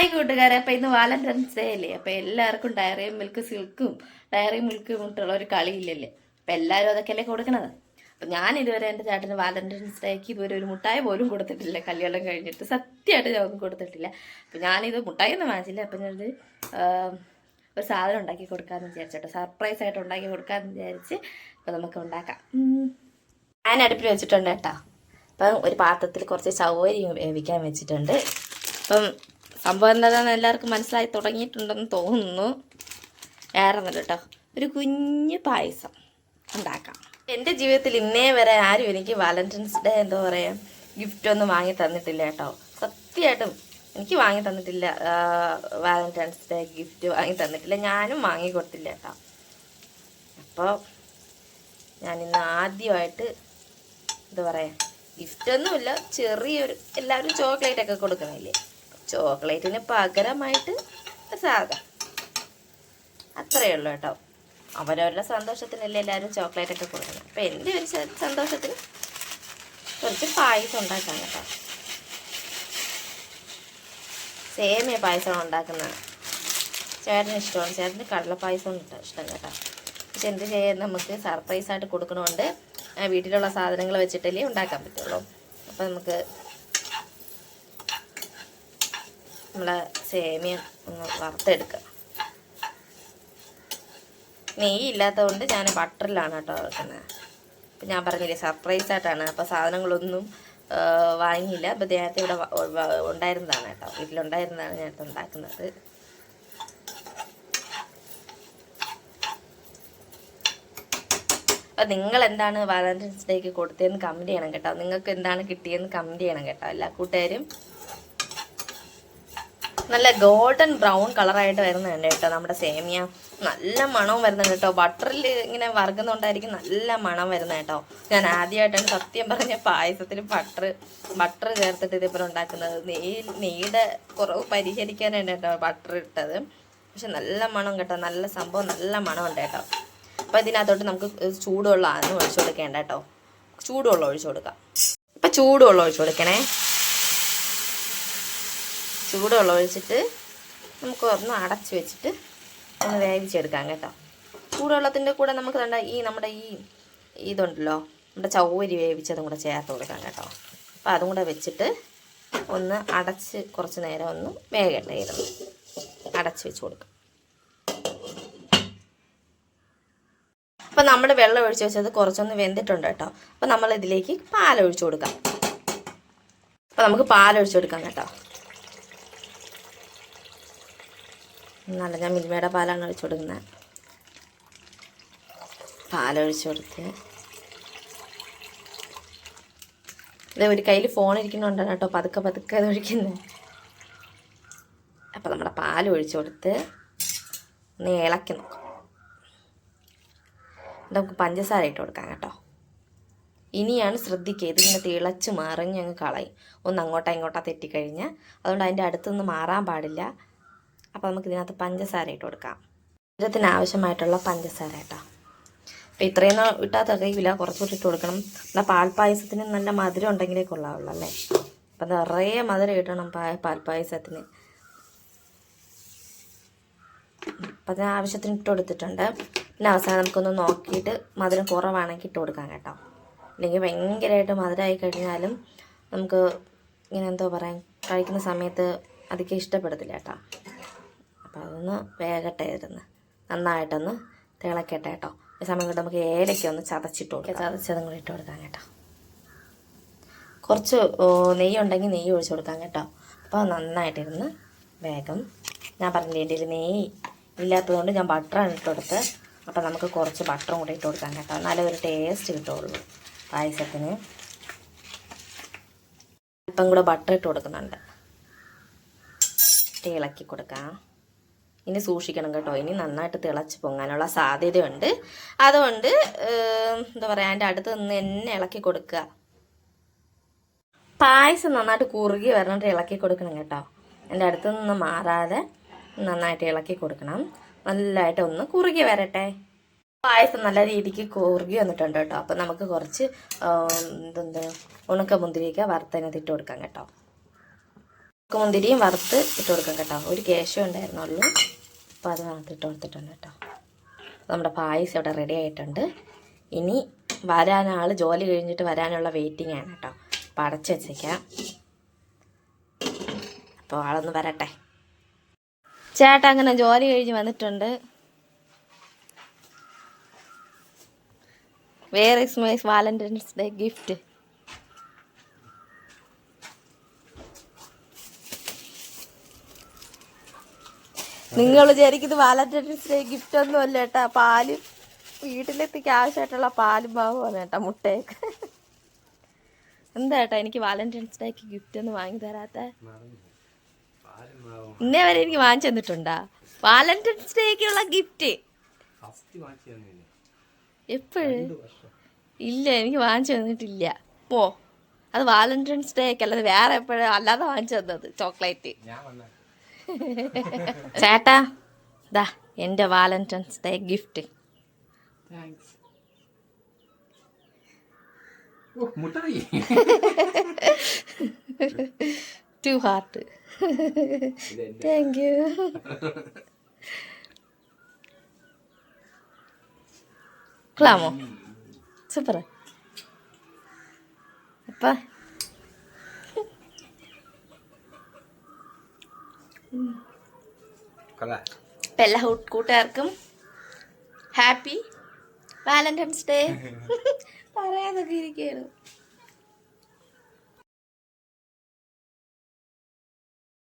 Hi കൂട്ടുകാരെ. അപ്പൊ ഇന്ന് വാലന്റൈൻസ് ഡേ അല്ലേ? അപ്പൊ എല്ലാവർക്കും ഡയറി മിൽക്ക് സിൽക്കും ഡയറി മിൽക്കും കൊണ്ടുള്ള ഒരു കളിയില്ലല്ലേ അപ്പൊ എല്ലാവരും അതൊക്കെയല്ലേ കൊടുക്കണത്? അപ്പൊ ഞാൻ ഇതുവരെ എന്റെ ചേട്ടന് വാലന്റൈൻസ് ഡേക്ക് ഇതുവരെ ഒരു മുട്ടായി പോലും കൊടുത്തിട്ടില്ല. കല്യാണം കഴിഞ്ഞിട്ട് സത്യമായിട്ട് ഞാൻ ഒന്നും കൊടുത്തിട്ടില്ല. അപ്പൊ ഞാനിത് മുട്ടായി ഒന്നും വാങ്ങിച്ചില്ല. അപ്പൊ ഞാനിത് ആ, ഒരു സാധനം ഉണ്ടാക്കി കൊടുക്കാന്ന് വിചാരിച്ചോട്ടോ. സർപ്രൈസ് ആയിട്ട് ഉണ്ടാക്കി കൊടുക്കാന്ന് വിചാരിച്ച് അപ്പൊ നമുക്ക് ഉണ്ടാക്കാം. ഞാൻ അടുപ്പിൽ വെച്ചിട്ടുണ്ട് കേട്ടോ. അപ്പം ഒരു പാത്രത്തിൽ കുറച്ച് സൗകര്യം വേവിക്കാൻ വെച്ചിട്ടുണ്ട്. അപ്പം സംഭവം എന്താണെന്ന് എല്ലാവർക്കും മനസ്സിലായി തുടങ്ങിയിട്ടുണ്ടെന്ന് തോന്നുന്നു. വേറെ ഒന്നുമില്ല കേട്ടോ. ഒരു കുഞ്ഞ് പായസം ഉണ്ടാക്കാം. എന്റെ ജീവിതത്തിൽ ഇന്നേ വരെ ആരും എനിക്ക് വാലന്റൈൻസ് ഡേ എന്താ പറയുക ഗിഫ്റ്റ് ഒന്നും വാങ്ങി തന്നിട്ടില്ല കേട്ടോ. സത്യമായിട്ടും എനിക്ക് വാങ്ങി തന്നിട്ടില്ല വാലന്റൈൻസ് ഡേ ഗിഫ്റ്റ് വാങ്ങി തന്നിട്ടില്ല. ഞാനും വാങ്ങി കൊടുത്തില്ല കേട്ടോ. അപ്പോൾ ഞാനിന്ന് ആദ്യമായിട്ട് എന്താ പറയുക ഗിഫ്റ്റ് ഒന്നുമില്ല ചെറിയൊരു എല്ലാവരും ചോക്ലേറ്റ് ഒക്കെ കൊടുക്കണില്ലേ? ചോക്ലേറ്റിന് പകരമായിട്ട് സാധാ. അത്രയേ ഉള്ളൂ കേട്ടോ. അവരവരുടെ സന്തോഷത്തിനല്ലേ എല്ലാവരും ചോക്ലേറ്റ് ഒക്കെ കൊടുക്കുന്നത്. അപ്പം എന്റെ ഒരു സന്തോഷത്തിന് കുറച്ച് പായസം ഉണ്ടാക്കാം കേട്ടോ. സേമിയ പായസമാണ് ഉണ്ടാക്കുന്നത് ചേട്ടന് ഇഷ്ടമാണ്. ചേട്ടന് കടല പായസം ഇഷ്ടം കേട്ടോ. പക്ഷെ എന്ത് ചെയ്യാൻ നമുക്ക് സർപ്രൈസായിട്ട് കൊടുക്കണമുണ്ട് വീട്ടിലുള്ള സാധനങ്ങൾ വെച്ചിട്ടല്ലേ ഉണ്ടാക്കാൻ പറ്റുള്ളൂ. അപ്പം നമുക്ക് നമ്മളെ സേമിയ ഒന്ന് വറുത്തെടുക്കുക നെയ്യ് ഇല്ലാത്തതുകൊണ്ട് ഞാൻ ബട്ടറിലാണ് കേട്ടോ വെക്കുന്നത് അപ്പം ഞാൻ പറഞ്ഞില്ലേ സർപ്രൈസ് ആയിട്ടാണ്. അപ്പോൾ സാധനങ്ങളൊന്നും വാങ്ങിയില്ല. അപ്പോൾ നേരത്തെ ഇവിടെ ഉണ്ടായിരുന്നതാണ് കേട്ടോ. വീട്ടിലുണ്ടായിരുന്നതാണ് ഞാൻ ഉണ്ടാക്കുന്നത്. അപ്പോൾ നിങ്ങൾ എന്താണ് വാലന്റൈൻസ് ഡേക്ക് കൊടുത്തതെന്ന് കമന്റ് ചെയ്യണം കേട്ടോ. നിങ്ങൾക്ക് എന്താണ് കിട്ടിയതെന്ന് കമന്റ് ചെയ്യണം കേട്ടോ. എല്ലാ കൂട്ടുകാരും നല്ല ഗോൾഡൻ ബ്രൗൺ കളറായിട്ട് വരുന്നുണ്ട് കേട്ടോ നമ്മുടെ സേമിയ. നല്ല മണവും വരുന്നുണ്ട് കേട്ടോ. ബട്ടറിൽ ഇങ്ങനെ വറുകുന്നുണ്ടായിരിക്കും നല്ല മണം വരുന്നത് കേട്ടോ. ഞാൻ ആദ്യമായിട്ടാണ് സത്യം പറഞ്ഞ പായസത്തിൽ ബട്ടർ ബട്ടർ ചേർത്തിട്ട് ഇതേപോലെ ഉണ്ടാക്കുന്നത്. നെയ് നെയ്യുടെ കുറവ് പരിഹരിക്കാനാണ് കേട്ടോ ബട്ടർ ഇട്ടത്. പക്ഷെ നല്ല മണം കേട്ടോ. നല്ല സംഭവം നല്ല മണമുണ്ട് കേട്ടോ. അപ്പോൾ ഇതിനകത്തോട്ട് നമുക്ക് ചൂടുവെള്ളമാണ് ഒഴിച്ചു കൊടുക്കേണ്ട കേട്ടോ. ചൂടുവെള്ളം ഒഴിച്ചു കൊടുക്കാം. ഇപ്പം ചൂടുവെള്ളം ഒഴിച്ചു കൊടുക്കണേ. ചൂടുവെള്ളം ഒഴിച്ചിട്ട് നമുക്ക് ഒന്ന് അടച്ച് വെച്ചിട്ട് ഒന്ന് വേവിച്ചെടുക്കാം കേട്ടോ. ചൂടുവെള്ളത്തിന്റെ കൂടെ നമുക്ക് വേണ്ട ഈ നമ്മുടെ ഈ ഇതുണ്ടല്ലോ നമ്മുടെ ചൗവരി വേവിച്ചതും കൂടെ ചേർത്ത് കൊടുക്കാം കേട്ടോ. അപ്പോൾ അതും കൂടെ വെച്ചിട്ട് ഒന്ന് അടച്ച് കുറച്ച് നേരം ഒന്ന് വേഗട്ടെ ഇരുന്ന് അടച്ച് വെച്ച് കൊടുക്കാം. അപ്പോൾ നമ്മൾ വെള്ളം ഒഴിച്ച് വെച്ചത് കുറച്ചൊന്ന് വെന്തിട്ടുണ്ട് കേട്ടോ. അപ്പോൾ നമ്മൾ ഇതിലേക്ക് പാലൊഴിച്ച് കൊടുക്കാം. അപ്പോൾ നമുക്ക് പാലൊഴിച്ച് കൊടുക്കാം കേട്ടോ. നല്ല ഞാൻ മിൽമയുടെ പാലാണ് ഒഴിച്ചു കൊടുക്കുന്നത് പാലൊഴിച്ചു കൊടുത്ത്. ഇത് ഒരു കയ്യിൽ ഫോൺ ഇരിക്കുന്നുണ്ടാണ് കേട്ടോ പതുക്കെ പതുക്കെ അത് ഒഴിക്കുന്നത് അപ്പോൾ നമ്മുടെ പാൽ ഒഴിച്ചു കൊടുത്ത് ഒന്ന് ഇളക്കി നോക്കാം. നമുക്ക് പഞ്ചസാര ഇട്ട് കൊടുക്കാം കേട്ടോ. ഇനിയാണ് ശ്രദ്ധിക്കുക. ഇതിങ്ങനെ തിളച്ച് മറിഞ്ഞ് അങ്ങ് കളയും. ഒന്ന് അങ്ങോട്ടാ ഇങ്ങോട്ടാ തെറ്റിക്കഴിഞ്ഞാൽ അതുകൊണ്ട് അതിന്റെ അടുത്തൊന്നും മാറാൻ പാടില്ല. അപ്പോൾ നമുക്ക് ഇതിനകത്ത് പഞ്ചസാര ഇട്ട് കൊടുക്കാം. മധുരത്തിന് ആവശ്യമായിട്ടുള്ള പഞ്ചസാര കേട്ടോ. അപ്പോൾ ഇത്രയൊന്നും ഇട്ടാൽ തികയില്ല കുറച്ചുകൂടി ഇട്ട് കൊടുക്കണം. എന്നാൽ പാൽപ്പായസത്തിന് നല്ല മധുരം ഉണ്ടെങ്കിലേ കൊള്ളാവുള്ളൂ അല്ലേ? അപ്പം നിറയെ മധുരം പാ പാൽപ്പായസത്തിന്. അപ്പം അതിന് ആവശ്യത്തിന് ഇട്ട് കൊടുത്തിട്ടുണ്ട്. പിന്നെ അവസാനം നമുക്കൊന്ന് നോക്കിയിട്ട് മധുരം കുറവാണെങ്കിൽ ഇട്ട് കൊടുക്കാം കേട്ടോ. അല്ലെങ്കിൽ ഭയങ്കരമായിട്ട് മധുരമായി കഴിഞ്ഞാലും നമുക്ക് ഇങ്ങനെ എന്തോ പറയാൻ കഴിക്കുന്ന സമയത്ത് അധികം ഇഷ്ടപ്പെടത്തില്ല കേട്ടോ. അപ്പോൾ അതൊന്ന് വേഗട്ടെ ഇരുന്ന് നന്നായിട്ടൊന്ന് തിളക്കട്ടെ കേട്ടോ. ഈ സമയം കൊണ്ട് നമുക്ക് ഏലയ്ക്ക ഒന്ന് ചതച്ചിട്ട് കൊടുക്കാം. ചതച്ചതും കൂടി ഇട്ട് കൊടുക്കാം കേട്ടോ. കുറച്ച് നെയ്യ് ഉണ്ടെങ്കിൽ നെയ്യ് ഒഴിച്ചു കൊടുക്കാം കേട്ടോ. അപ്പോൾ നന്നായിട്ടിരുന്ന് വേഗം ഞാൻ പറഞ്ഞില്ലേ എന്റെ നെയ്യ് ഇല്ലാത്തതുകൊണ്ട് ഞാൻ ബട്ടറാണ് ഇട്ട് കൊടുത്ത് അപ്പോൾ നമുക്ക് കുറച്ച് ബട്ടറും കൂടി ഇട്ട് കൊടുക്കാം കേട്ടോ. എന്നാലേ ഒരു ടേസ്റ്റ് കിട്ടുള്ളൂ പായസത്തിന്. അല്പം കൂടെ ബട്ടർ ഇട്ട് കൊടുക്കുന്നുണ്ട്. ഇളക്കി കൊടുക്കാം. ഇനി സൂക്ഷിക്കണം കേട്ടോ. ഇനി നന്നായിട്ട് തിളച്ച് പൊങ്ങാനുള്ള സാധ്യതയുണ്ട്. അതുകൊണ്ട് എന്താ പറയുക അതിന്റെ അടുത്ത് നിന്ന് എന്നെ ഇളക്കി കൊടുക്കുക. പായസം നന്നായിട്ട് കുറുകി വരണിട്ട് ഇളക്കി കൊടുക്കണം കേട്ടോ. എന്റെ അടുത്ത് നിന്ന് മാറാതെ നന്നായിട്ട് ഇളക്കി കൊടുക്കണം. നല്ലതായിട്ട് ഒന്ന് കുറുകി വരട്ടെ. പായസം നല്ല രീതിക്ക് കുറുകി വന്നിട്ടുണ്ട് കേട്ടോ. അപ്പം നമുക്ക് കുറച്ച് എന്തെന്താ ഉണക്ക മുന്തിരിയൊക്കെ വറുത്തതിനകത്ത് ഇട്ട് കൊടുക്കാം കേട്ടോ. ഉണക്കമുന്തിരിയും വറുത്ത് ഇട്ട് കൊടുക്കാം കേട്ടോ. ഒരു കേശം ഉണ്ടായിരുന്നുള്ളൂ. അപ്പോൾ അത് ഇട്ട് കൊടുത്തിട്ടുണ്ട് കേട്ടോ. നമ്മുടെ പായസം ഇവിടെ റെഡി ആയിട്ടുണ്ട്. ഇനി വരാനാൾ ജോലി കഴിഞ്ഞിട്ട് വരാനുള്ള വെയിറ്റിംഗ് ആണ് കേട്ടോ. അപ്പോൾ അടച്ച് വെച്ചേക്കാം. അപ്പോൾ ആളൊന്ന് വരട്ടെ. ചേട്ടാ അങ്ങനെ ജോലി കഴിഞ്ഞ് വന്നിട്ടുണ്ട്. വേറെ is my valentine's day gift നിങ്ങൾ വിചാരിക്കുന്നത് വാലന്റൈൻസ് ഡേ ഗിഫ്റ്റ് ഒന്നും അല്ല ഏട്ടാ പാലും വീട്ടിലെത്തിക്ക് ആവശ്യമായിട്ടുള്ള പാലും മാവുമാണ് ഏട്ടാ മുട്ടയൊക്കെ. എന്താ ഏട്ടാ എനിക്ക് വാലന്റൈൻസ് ഡേക്ക് ഗിഫ്റ്റ് ഒന്നും വാങ്ങി തരാത്ത? ഇന്നേ വരെ എനിക്ക് വാങ്ങിച്ചു തന്നിട്ടുണ്ടാ? വാലന്റൈൻസ് ഡേക്കുള്ള ഗിഫ്റ്റ് എപ്പോഴും? ഇല്ല എനിക്ക് വാങ്ങിച്ചു തന്നിട്ടില്ല. പോ. അത് വാലന്റൈൻസ് ഡേക്ക് അല്ലാതെ വേറെ എപ്പോഴും അല്ലാതെ വാങ്ങിച്ചു തന്നത് ചോക്ലേറ്റ്. ചേട്ടാ ദാ എന്റെ വാലന്റൈൻസ് ഡേ ഗിഫ്റ്റ് താങ്ക്സ് മുട്ടായി. ടു ഹാർട്ട് താങ്ക് യു കൊള്ളാമോ? സൂപ്പർ അപ്പം അപ്പം എല്ലാ കൂട്ടുകാർക്കും ഹാപ്പി വാലന്റൈൻസ് ഡേ. പറയാതൊക്കെ ഇരിക്കുകയാണ്.